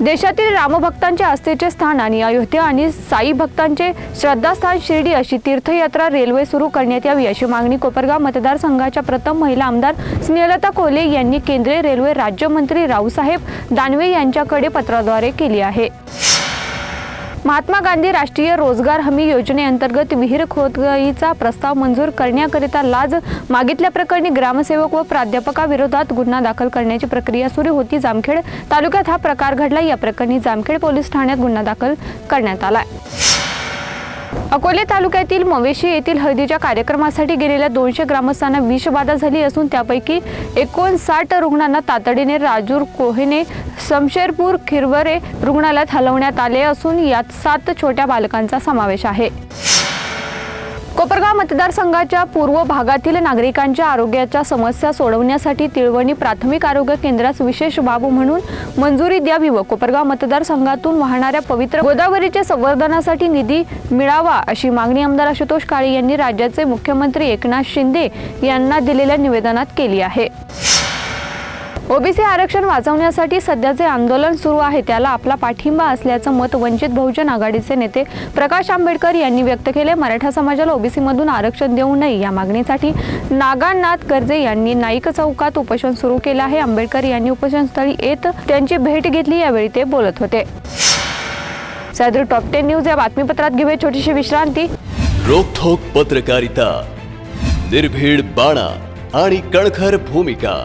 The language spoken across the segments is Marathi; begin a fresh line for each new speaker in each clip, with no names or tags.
देशातील रामभक्तांचे आस्थेचे स्थान आणि अयोध्या आणि साई भक्तांचे श्रद्धास्थान शिर्डी अशी तीर्थयात्रा रेल्वे सुरू करण्यात यावी अशी मागणी कोपरगाव मतदारसंघाच्या प्रथम महिला आमदार स्नेहलता कोले यांनी केंद्रीय रेल्वे राज्यमंत्री रावसाहेब दानवे यांच्याकडे पत्राद्वारे केली आहे. महात्मा गांधी राष्ट्रीय रोजगार हमी योजनेअंतर्गत विहीर खोदगीचा प्रस्ताव मंजूर करण्याकरिता लाज मागितल्याप्रकरणी ग्रामसेवक व प्राध्यापकाविरोधात गुन्हा दाखल करण्याची प्रक्रिया सुरू होती. जामखेड तालुक्यात हा प्रकार घडला. या प्रकरणी जामखेड पोलीस ठाण्यात गुन्हा दाखल करण्यात आला अकोले तालुक्यातील मवेशी येथील हळदीच्या कार्यक्रमासाठी गेलेल्या दोनशे ग्रामस्थांना विषबाधा झाली असून त्यापैकी एकोणसाठ रुग्णांना तातडीने राजूर कोहेने समशेरपूर खिरवरे रुग्णालयात हलवण्यात आले असून यात सात छोट्या बालकांचा समावेश आहे. कोपरगाव मतदारसंघाच्या पूर्व भागातील नागरिकांच्या आरोग्याच्या समस्या सोडवण्यासाठी तिळवणी प्राथमिक आरोग्य केंद्रास विशेष बाब म्हणून मंजुरी द्यावी व कोपरगाव मतदारसंघातून वाहणाऱ्या पवित्र गोदावरीच्या संवर्धनासाठी निधी मिळावा अशी मागणी आमदार आशुतोष काळे यांनी राज्याचे मुख्यमंत्री एकनाथ शिंदे यांना दिलेल्या निवेदनात केली आहे. ओबीसी आरक्षण वाचवण्यासाठी सध्याचे आंदोलन सुरू आहे त्याला आपला पाठिंबा असल्याचं मत वंचित बहुजन आघाडीचे नेते प्रकाश आंबेडकर यांनी व्यक्त केले. मराठा समाजाला ओबीसीमधून आरक्षण देऊ नये या मागणीसाठी नागानाथ गर्जे यांनी नाईक चौकात उपोषण सुरू केलं आहे. आंबेडकर यांनी उपोषणस्थळी येत त्यांची भेट घेतली यावेळी ते बोलत होते. सदर टॉप टेन न्यूज या बातमीपत्रात घेऊया छोटीशी विश्रांती.
रोखोक पत्रकारिता निर्भीड बाणा आणि कणखर भूमिका.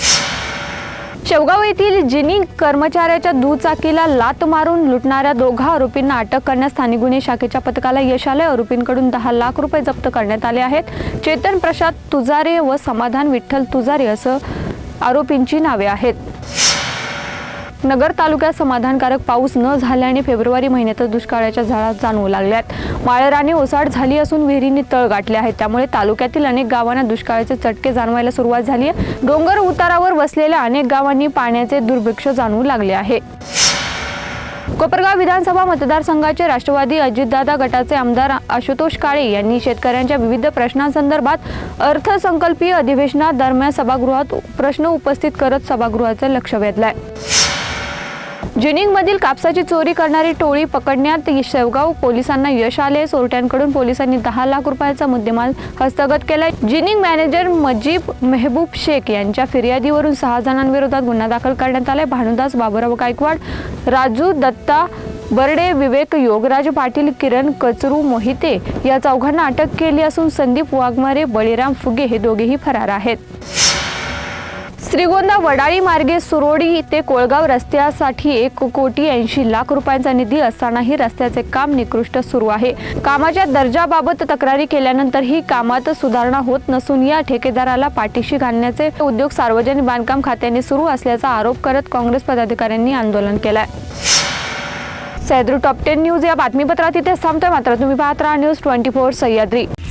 शेवगाव येथील जिनी कर्मचाऱ्याच्या दुचाकीला लात मारून लुटणाऱ्या दोघा आरोपींना अटक करण्यास स्थानिक गुन्हे शाखेच्या पथकाला यश आले आरोपींकडून दहा लाख रुपये जप्त करण्यात आले आहेत. चेतन प्रसाद तुजारे व समाधान विठ्ठल तुजारे असं आरोपींची नावे आहेत. नगर तालुक्यात समाधानकारक पाऊस न झाल्याने फेब्रुवारी महिन्यातच दुष्काळाच्या झाडा जाणवू लागल्यात. माळराने ओसाड झाली असून विहिरींनी तळ गाठले आहेत. त्यामुळे तालुक्यातील अनेक गावांना दुष्काळाचे चटके जाणवायला सुरुवात झाली आहे. डोंगर उतारावर वसलेल्या अनेक गावांनी पाण्याचे दुर्भिक्ष जाणवू लागले आहे. कोपरगाव विधानसभा मतदारसंघाचे राष्ट्रवादी अजितदादा गटाचे आमदार आशुतोष काळे यांनी शेतकऱ्यांच्या विविध प्रश्नांसंदर्भात अर्थसंकल्पीय अधिवेशनादरम्यान सभागृहात प्रश्न उपस्थित करत सभागृहाचे लक्ष वेधलंय. जिनिंगमधील कापसाची चोरी करणारी टोळी पकडण्यात शेवगाव पोलिसांना यश आले. चोरट्यांकडून पोलिसांनी दहा लाख रुपयाचा मुद्देमाल हस्तगत केला जिनिंग मॅनेजर मजीब मेहबूब शेख यांच्या फिर्यादीवरून सहा जणांविरोधात गुन्हा दाखल करण्यात आलाय. भानुदास बाबुराव गायकवाड राजू दत्ता बर्डे विवेक योगराज पाटील किरण कचरू मोहिते या चौघांना अटक केली असून संदीप वाघमारे बळीराम फुगे हे दोघेही फरार आहेत. श्रीगोंदा वडाळी मार्गे सुरोडी ते कोळगाव रस्त्यासाठी एक कोटी ऐंशी लाख रुपयांचा निधी असतानाही रस्त्याचे काम निकृष्ट सुरू आहे. कामाच्या दर्जाबाबत तक्रारी केल्यानंतर ही कामात सुधारणा होत नसून या ठेकेदाराला पाठीशी घालण्याचे उद्योग सार्वजनिक बांधकाम खात्याने सुरू असल्याचा आरोप करत काँग्रेस पदाधिकाऱ्यांनी आंदोलन केलंय. सह्याद्री टॉप टेन न्यूज या बातमीपत्रात इथे थांबतोय. मात्र तुम्ही पाहत राहा news twenty four Sahyadri.